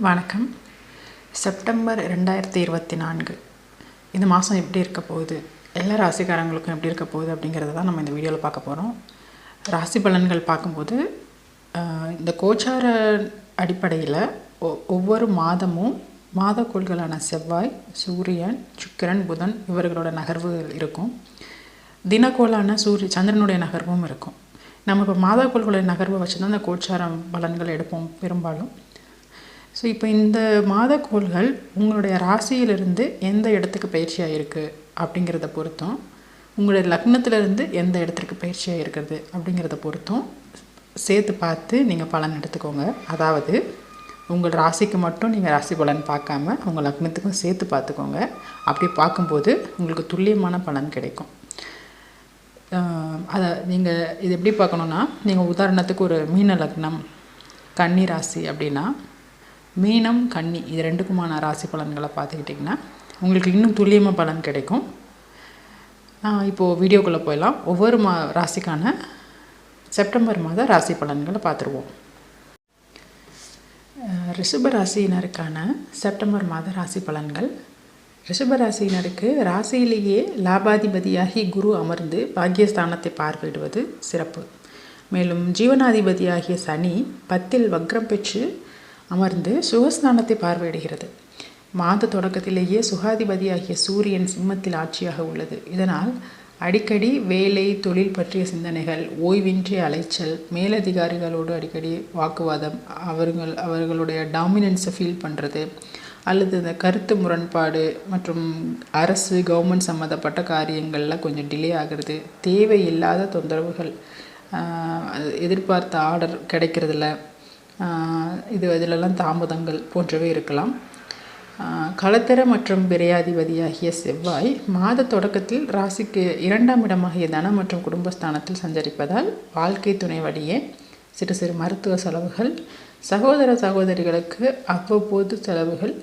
வணக்கம். செப்டம்பர் ரெண்டாயிரத்தி இருபத்தி நான்கு. இந்த மாதம் எப்படி இருக்க போகுது? எல்லா ராசிக்காரங்களுக்கும் எப்படி இருக்க போகுது அப்படிங்கிறத தான் நம்ம இந்த வீடியோவில் பார்க்க போகிறோம் ராசி பலன்கள் பார்க்கும்போது இந்த கோச்சார அடிப்படையில் ஒ- ஒவ்வொரு மாதமும் மாதக்கோள்களான செவ்வாய் சூரியன் சுக்கிரன் புதன் இவர்களோட நகர்வுகள் இருக்கும். தினக்கோளான சூரிய சந்திரனுடைய நகர்வும் இருக்கும். நம்ம இப்போ மாதக்கோள்களுடைய நகர்வை வச்சு தான் இந்த கோச்சாரம் பலன்கள் எடுப்போம் பெரும்பாலும். ஸோ இப்போ இந்த மாத கோள்கள் உங்களுடைய ராசியிலிருந்து எந்த இடத்துக்கு பயிற்சியாக இருக்குது அப்படிங்கிறத பொறுத்தும் உங்களுடைய லக்னத்திலிருந்து எந்த இடத்துக்கு பயிற்சியாக இருக்கிறது அப்படிங்கிறத பொறுத்தும் சேர்த்து பார்த்து நீங்கள் பலன் எடுத்துக்கோங்க. அதாவது உங்கள் ராசிக்கு மட்டும் நீங்கள் ராசி பலன் பார்க்காம உங்கள் லக்னத்துக்கும் சேர்த்து பார்த்துக்கோங்க. அப்படி பார்க்கும்போது உங்களுக்கு துல்லியமான பலன் கிடைக்கும். அதை நீங்கள் இது எப்படி பார்க்கணுன்னா நீங்கள் உதாரணத்துக்கு ஒரு மீன லக்னம் கன்னி ராசி அப்படின்னா மீனம் கன்னி இது ரெண்டுக்குமான ராசி பலன்களை பார்த்துக்கிட்டிங்கன்னா உங்களுக்கு இன்னும் துல்லியமாக பலன் கிடைக்கும். நான் இப்போது வீடியோக்குள்ளே போயிடலாம். ஒவ்வொரு மா ராசிக்கான செப்டம்பர் மாத ராசி பலன்களை பார்த்துருவோம். ரிஷப ராசியினருக்கான செப்டம்பர் மாத ராசி பலன்கள். ரிஷப ராசியினருக்கு ராசியிலேயே லாபாதிபதியாகி குரு அமர்ந்து பாக்கியஸ்தானத்தை பார்வையிடுவது சிறப்பு. மேலும் ஜீவனாதிபதியாகிய சனி பத்தில் வக்ரம் பெற்று அமர்ந்து சுகஸ்தானத்தை பார்வையிடுகிறது. மாத தொடக்கத்திலேயே சுகாதிபதியாகிய சூரியன் சிம்மத்தில் ஆட்சியாக உள்ளது. இதனால் அடிக்கடி வேலை தொழில் பற்றிய சிந்தனைகள் ஓய்வின்றி அலைச்சல் மேலதிகாரிகளோடு அடிக்கடி வாக்குவாதம் அவர்கள் அவர்களுடைய டாமினன்ஸை ஃபீல் பண்ணுறது அல்லது இந்த கருத்து முரண்பாடு மற்றும் அரசு கவர்மெண்ட் சம்மந்தப்பட்ட காரியங்களில் கொஞ்சம் டிலே ஆகிறது தேவையில்லாத தொந்தரவுகள் எதிர்பார்த்த ஆர்டர் கிடைக்கிறதில்ல. இது இதிலெல்லாம் தாமதங்கள் போன்றவை இருக்கலாம். களத்திர மற்றும் விரையாதிபதியாகிய செவ்வாய் மாத தொடக்கத்தில் ராசிக்கு இரண்டாம் இடமாகிய தனம் மற்றும் குடும்பஸ்தானத்தில் சஞ்சரிப்பதால் வாழ்க்கை துணை வழியே சிறு சிறு மருத்துவ செலவுகள் சகோதர சகோதரிகளுக்கு அவ்வப்போது செலவுகள்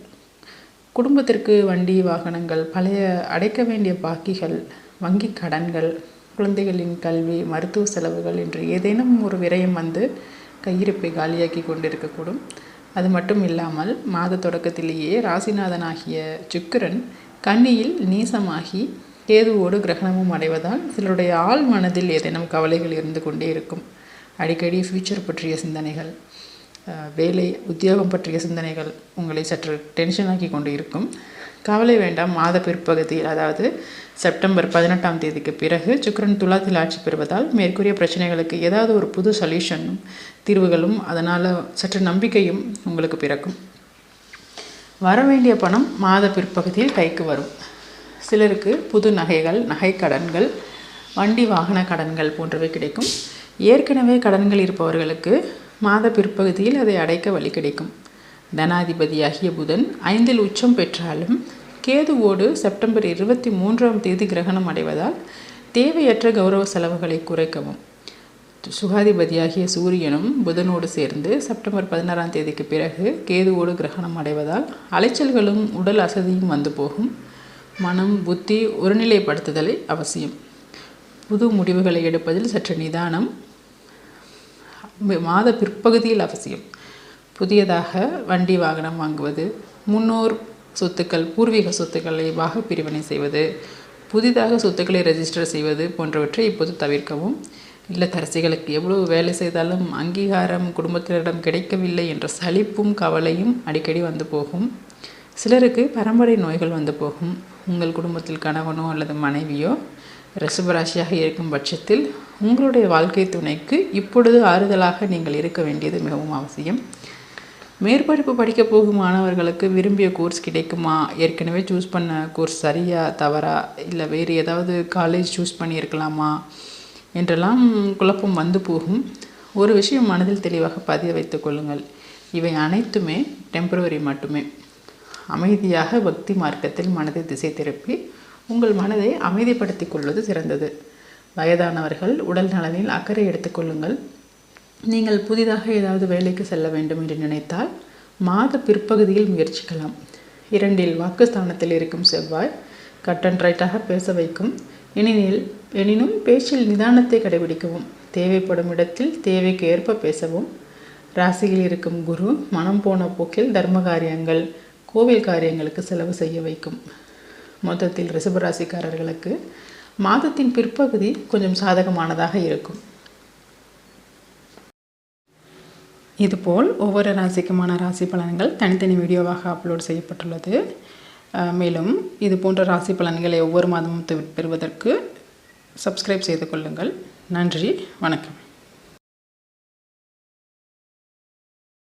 குடும்பத்திற்கு வண்டி வாகனங்கள் பழைய அடைக்க வேண்டிய பாக்கிகள் வங்கி கடன்கள் குழந்தைகளின் கல்வி மருத்துவ செலவுகள் என்று ஏதேனும் ஒரு விரயம் வந்து கையிருப்பை காலியாக்கி கொண்டிருக்கக்கூடும். அது மட்டும் இல்லாமல் மாத தொடக்கத்திலேயே ராசிநாதனாகிய சுக்கிரன் கன்னியில் நீசமாகி கேதுவோடு கிரகணமும் அடைவதால் சிலருடைய ஆள் மனதில் ஏதேனும் கவலைகள் இருந்து கொண்டே இருக்கும். அடிக்கடி ஃப்யூச்சர் பற்றிய சிந்தனைகள் வேலை உத்தியோகம் பற்றிய சிந்தனைகள் உங்களை சற்று டென்ஷனாக்கி கொண்டு இருக்கும். கவலை வேண்டாம் மாத பிற்பகுதியில் அதாவது செப்டம்பர் பதினெட்டாம் தேதிக்கு பிறகு சுக்கரன் துலாத்தில் ஆட்சி பெறுவதால் மேற்கூறிய பிரச்சனைகளுக்கு ஏதாவது ஒரு புது சொல்யூஷனும் தீர்வுகளும் அதனால் சற்று நம்பிக்கையும் உங்களுக்கு பிறக்கும். வர வேண்டிய பணம் மாத பிற்பகுதியில் கைக்கு வரும். சிலருக்கு புது நகைகள் நகை கடன்கள் வண்டி வாகன கடன்கள் போன்றவை கிடைக்கும். ஏற்கனவே கடன்கள் இருப்பவர்களுக்கு மாத பிற்பகுதியில் அதை அடைக்க வழி கிடைக்கும். தனாதிபதியாகிய புதன் ஐந்தில் உச்சம் பெற்றாலும் கேதுவோடு செப்டம்பர் இருபத்தி மூன்றாம் தேதி கிரகணம் அடைவதால் தேவையற்ற கௌரவ செலவுகளை குறைக்கவும். சுகாதிபதியாகிய சூரியனும் புதனோடு சேர்ந்து செப்டம்பர் பதினாறாம் தேதிக்கு பிறகு கேதுவோடு கிரகணம் அடைவதால் அலைச்சல்களும் உடல் அசதியும் வந்து போகும். மனம் புத்தி ஒருநிலைப்படுத்துதலை அவசியம். புது முடிவுகளை எடுப்பதில் சற்று நிதானம் மாத பிற்பகுதியில் அவசியம். புதியதாக வண்டி வாகனம் வாங்குவது முன்னோர் சொத்துக்கள் பூர்வீக சொத்துக்களை வாக பிரிவினை செய்வது புதிதாக சொத்துக்களை ரெஜிஸ்டர் செய்வது போன்றவற்றை இப்போது தவிர்க்கவும். இல்லத்தரசிகளுக்கு எவ்வளவு வேலை செய்தாலும் அங்கீகாரம் குடும்பத்தினரிடம் கிடைக்கவில்லை என்ற சலிப்பும் கவலையும் அடிக்கடி வந்து போகும். சிலருக்கு பரம்பரை நோய்கள் வந்து போகும். உங்கள் குடும்பத்தில் கணவனோ அல்லது மனைவியோ ரிஷபராசியாக இருக்கும் பட்சத்தில் உங்களுடைய வாழ்க்கை துணைக்கு இப்பொழுது ஆறுதலாக நீங்கள் இருக்க வேண்டியது மிகவும் அவசியம். மேற்படிப்பு படிக்க போகும் மாணவர்களுக்கு விரும்பிய கோர்ஸ் கிடைக்குமா? ஏற்கனவே சூஸ் பண்ண கோர்ஸ் சரியா தவறா? இல்லை வேறு ஏதாவது காலேஜ் சூஸ் பண்ணியிருக்கலாமா? என்றெல்லாம் குழப்பம் வந்து போகும். ஒரு விஷயம் மனதில் தெளிவாக பதிய வைத்துக் கொள்ளுங்கள். இவை அனைத்துமே டெம்பரவரி மட்டுமே. அமைதியாக பக்தி மார்க்கத்தில் மனதை திசை திருப்பி உங்கள் மனதை அமைதிப்படுத்திக் கொள்வது சிறந்தது. வயதானவர்கள் உடல் நலனில் அக்கறை எடுத்துக்கொள்ளுங்கள் நீங்கள் புதிதாக ஏதாவது வேலைக்கு செல்ல வேண்டும் என்று நினைத்தால் மாத பிற்பகுதியில் முயற்சிக்கலாம். இரண்டில் வாக்குஸ்தானத்தில் இருக்கும் செவ்வாய் கட் அண்ட் ரைட்டாக பேச வைக்கும். எனினில் எனினும் பேச்சில் நிதானத்தை கடைபிடிக்கவும். தேவைப்படும் இடத்தில் தேவைக்கு ஏற்ப பேசவும். ராசியில் இருக்கும் குரு மனம் போன போக்கில் தர்ம காரியங்கள் கோவில் காரியங்களுக்கு செலவு செய்ய வைக்கும். மொத்தத்தில் ரிசபராசிக்காரர்களுக்கு மாதத்தின் பிற்பகுதி கொஞ்சம் சாதகமானதாக இருக்கும். இதுபோல் ஒவ்வொரு ராசிக்குமான ராசி பலன்கள் தனித்தனி வீடியோவாக அப்லோட் செய்யப்பட்டுள்ளது. மேலும் இது போன்ற ராசி பலன்களை ஒவ்வொரு மாதமும் பெறுவதற்கு சப்ஸ்கிரைப் செய்து கொள்ளுங்கள். நன்றி வணக்கம்.